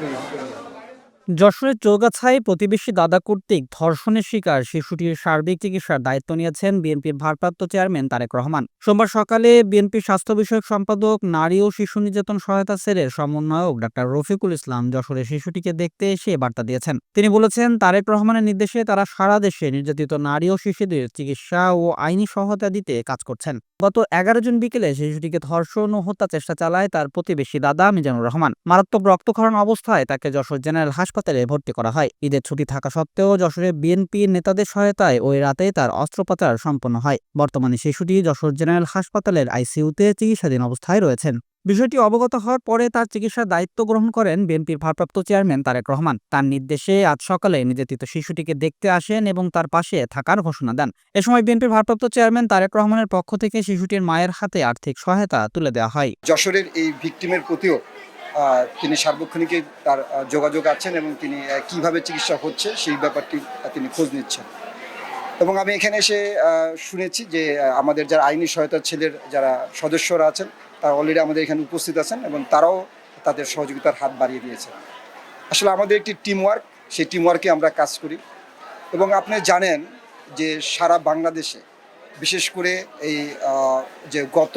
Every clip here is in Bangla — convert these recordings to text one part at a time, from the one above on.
Görüşürüz. যশোরের চৌগাছায় প্রতিবেশী দাদা কর্তৃক ধর্ষণের শিকার শিশুটির সার্বিক চিকিৎসার দায়িত্ব নিয়েছেন বিএনপির ভারপ্রাপ্ত চেয়ারম্যান তারেক রহমান। সোমবার সকালে বিএনপির স্বাস্থ্য বিষয়ক সম্পাদক, নারী ও শিশু নির্যাতন সহায়তা সেলের সমন্বয়ক ডাক্তার রফিকুল ইসলাম যশোরের শিশুটিকে দেখতে এসে বার্তা দিয়েছেন। তিনি বলেছেন, তারেক রহমানের নির্দেশে তারা সারা দেশে নির্যাতিত নারী ও শিশুদের চিকিৎসা ও আইনি সহায়তা দিতে কাজ করছেন। গত এগারো জুন বিকেলে শিশুটিকে ধর্ষণ ও হত্যা চেষ্টা চালায় তার প্রতিবেশী দাদা মিজানুর রহমান। মারাত্মক রক্তক্ষরণ অবস্থায় তাকে যশোর জেনারেল হাসপাতালে ভর্তি করা হয়। ঈদের ছুটি থাকা সত্ত্বেও যশোরে বিএনপি নেতাদের সহায়তায় ওই রাতে তার অস্ত্রোপচার সম্পন্ন হয়। বর্তমানে শিশুটি যশোর জেনারেল হাসপাতালের আইসিইউতে চিকিৎসাধীন অবস্থায় রয়েছেন। বিষয়টি অবগত হওয়ার পরে তার চিকিৎসার দায়িত্ব গ্রহণ করেন বিএনপির ভারপ্রাপ্ত চেয়ারম্যান তারেক রহমান। তার নির্দেশে আজ সকালে নির্যাতিত শিশুটিকে দেখতে আসেন এবং তার পাশে থাকার ঘোষণা দেন। এ সময় বিএনপির ভারপ্রাপ্ত চেয়ারম্যান তারেক রহমানের পক্ষ থেকে শিশুটির মায়ের হাতে আর্থিক সহায়তা তুলে দেওয়া হয়। যশোরের এই ভিকটিমের প্রতিও তিনি সার্বক্ষণিকই তার যোগাযোগ আছেন এবং তিনি কীভাবে চিকিৎসা হচ্ছে সেই ব্যাপারটি তিনি খোঁজ নিচ্ছেন। এবং আমি এখানে এসে শুনেছি যে আমাদের যারা আইনি সহায়তা ছেলের যারা সদস্যরা আছেন, তারা অলরেডি আমাদের এখানে উপস্থিত আছেন এবং তারাও তাদের সহযোগিতার হাত বাড়িয়ে দিয়েছে আসলে আমাদের একটি টিম ওয়ার্ক সেই টিম ওয়ার্কে আমরা কাজ করি। এবং আপনি জানেন যে, সারা বাংলাদেশে বিশেষ করে এই যে গত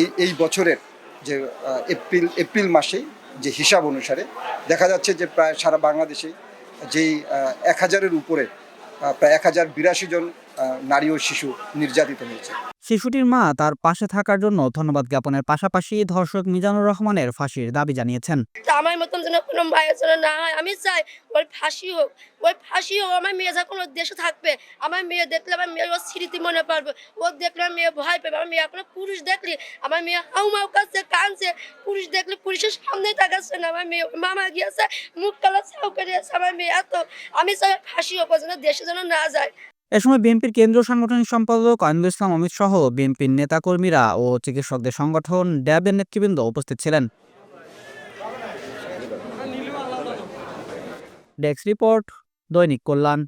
এই এই বছরের যে এপ্রিল এপ্রিল মাসেই যে হিসাব অনুসারে দেখা যাচ্ছে যে প্রায় সারা বাংলাদেশে যেই এক হাজারের উপরে প্রায় এক হাজার বিরাশি জন নারী ও শিশু নির্যাতিত হয়েছে। শিশুটির মা তার পাশে থাকার জন্য ধন্যবাদ জ্ঞাপনের পাশাপাশি ধর্ষক মিজানুর রহমানের ফাঁসির দাবি জানিয়েছেন। আমার মতন যেন কোনো যেন না হয়, আমি চাই ফাঁসি হোক ওই ফাঁসি হোক, আমার মেয়ে দেশে থাকবে, আমার মেয়ে দেখলে আমার মেয়ে ওর স্মৃতি মনে পারবে ও দেখলে আমার মেয়ে ভয় পাবে, আমার মেয়ে পুরুষ দেখলে, আমার মেয়ে কাছে কানছে পুরুষ দেখলে সামনে তাকাচ্ছে না, আমার মেয়ে মামা গিয়েছে, মুখ কালা করে আমার মেয়ে এত, আমি চাই ফাঁসি হোক যেন দেশে যেন না যায়। এ সময় বিএনপির কেন্দ্রীয় সাংগঠনিক সম্পাদক আইনুল ইসলাম, অমিত সহ বিএনপির নেতাকর্মীরা ও চিকিৎসকদের সংগঠন ড্যাবের নেতৃবৃন্দ উপস্থিত ছিলেন। ডেস্ক রিপোর্ট, দৈনিক কল্যাণ।